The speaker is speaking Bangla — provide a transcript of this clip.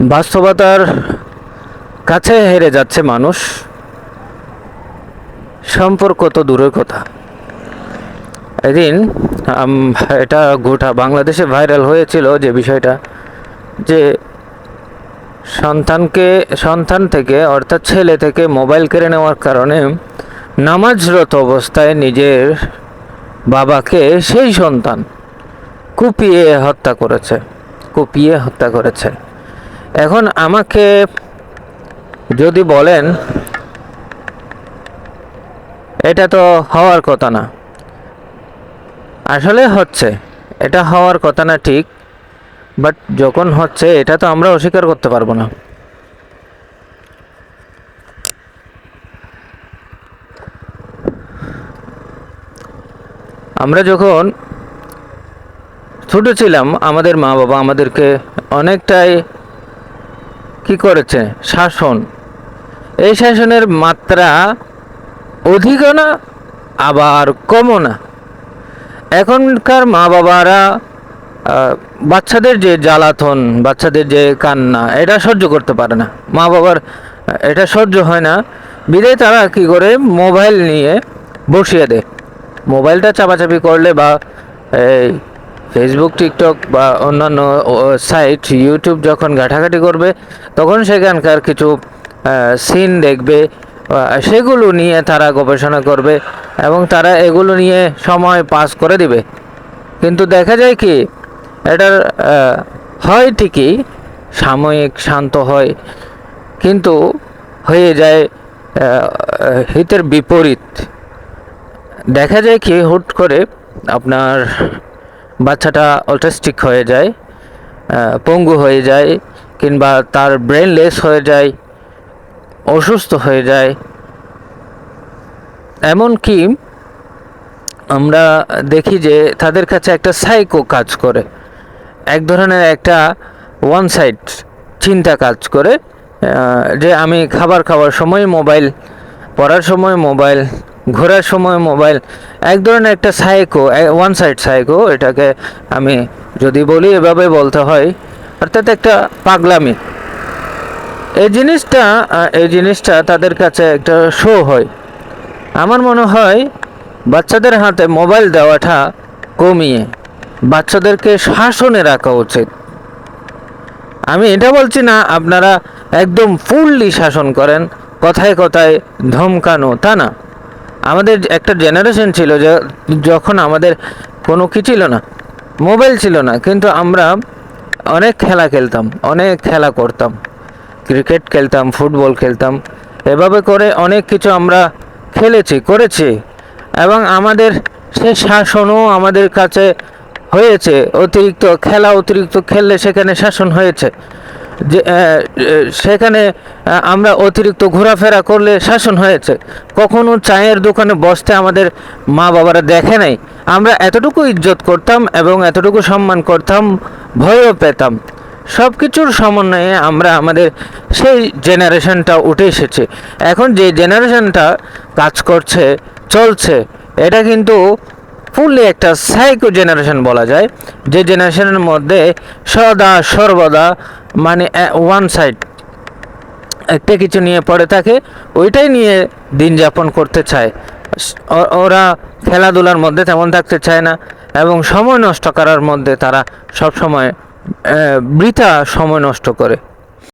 বাস্তবতার কাছে হেরে যাচ্ছে মানুষ। সম্পর্ক তো দূরের কথা। এদিন এটা গোটা বাংলাদেশে ভাইরাল হয়েছিল যে বিষয়টা, যে সন্তানকে, সন্তান থেকে, অর্থাৎ ছেলে থেকে মোবাইল কেড়ে নেওয়ার কারণে নামাজরত অবস্থায় নিজের বাবাকে সেই সন্তান কুপিয়ে হত্যা করেছে, কুপিয়ে হত্যা করেছে। এখন আমাকে যদি বলেন, এটা তো হওয়ার কথা না। আসলে হচ্ছে, এটা হওয়ার কথা না ঠিক বাট যখন হচ্ছে, এটা তো আমরা অস্বীকার করতে পারব না। আমরা যখন ছোটো ছিলাম, আমাদের মা বাবা আমাদেরকে অনেকটাই কি করেছে? শাসন। এই শাসনের মাত্রা অধিকও না, আবার কমও না। এখনকার মা বাবারা বাচ্চাদের যে জ্বালাতন, বাচ্চাদের যে কান্না, এটা সহ্য করতে পারে না। মা বাবার এটা সহ্য হয় না। বিদায় তারা কি করে? মোবাইল নিয়ে বসিয়ে দেয়। মোবাইলটা চাপাচাপি করলে বা, এই ফেসবুক টিকটক বা অন্যান্য সাইট ইউটিউব যখন ঘাটাঘাটি করবে, তখন সেখানকার কিছু সিন দেখবে সেগুলো নিয়ে তারা গবেষণা করবে এবং তারা এগুলো নিয়ে সময় পাস করে দিবে। কিন্তু দেখা যায় কি, এটার হয় ঠিকই, সাময়িক শান্ত হয়, কিন্তু হয়ে যায় হিতের বিপরীত। দেখা যায় কি, হুট করে আপনার বাচ্চাটা অটিস্টিক হয়ে যায় পঙ্গু হয়ে যায়, কিংবা তার ব্রেনলেস হয়ে যায়, অসুস্থ হয়ে যায়। এমনকি আমরা দেখি যে তাদের কাছে একটা সাইকো কাজ করে। এক ধরনের একটা ওয়ান সাইড চিন্তা কাজ করে যে আমি খাবার খাওয়ার সময় মোবাইল পড়ার সময় মোবাইল ঘোরার সময় মোবাইল, এক ধরনের একটা সাইকো ওয়ান সাইড সাইকো এটাকে আমি যদি বলি এভাবে বলতে হয়, অর্থাৎ একটা পাগলামি। এই জিনিসটা এই জিনিসটা তাদের কাছে একটা শো হয়। আমার মনে হয় বাচ্চাদের হাতে মোবাইল দেওয়াটা কমিয়ে বাচ্চাদেরকে শাসনে রাখা উচিত। আমি এটা বলছি না, আপনারা একদম ফুললি শাসন করেন, কথায় কথায় ধমকানো, তা না। আমাদের একটা জেনারেশন ছিল যখন আমাদের কোনো কি ছিল না মোবাইল ছিল না, কিন্তু আমরা অনেক খেলা খেলতাম, অনেক খেলা করতাম। ক্রিকেট খেলতাম ফুটবল খেলতাম, এভাবে করে অনেক কিছু আমরা খেলেছি, করেছি। এবং আমাদের সে শাসনও আমাদের কাছে হয়েছে, অতিরিক্ত খেলা অতিরিক্ত খেললে সেখানে শাসন হয়েছে। যে সেখানে আমরা অতিরিক্ত ঘোরাফেরা করলে শাসন হয়েছে। কখনো চায়ের দোকানে বসতে আমাদের মা বাবারা দেখে নাই। আমরা এতটুকু ইজ্জত করতাম এবং এতটুকু সম্মান করতাম, ভয়ও পেতাম। সব কিছুর সমন্বয়ে আমরা আমাদের সেই জেনারেশনটা উঠে এসেছে। এখন যে জেনারেশনটা কাজ করছে, চলছে, এটা কিন্তু ফুললি একটা সাইকো জেনারেশন বলা যায়, যে জেনারেশনের মধ্যে সদা সর্বদা মানে ওয়ান সাইড একটা কিছু নিয়ে পড়ে থাকে, ওইটাই নিয়ে দিন যাপন করতে চায়। ওরা খেলাধুলার মধ্যে তেমন থাকতে চায় না এবং সময় নষ্ট করার মধ্যে তারা সব সময় বৃথা সময় নষ্ট করে।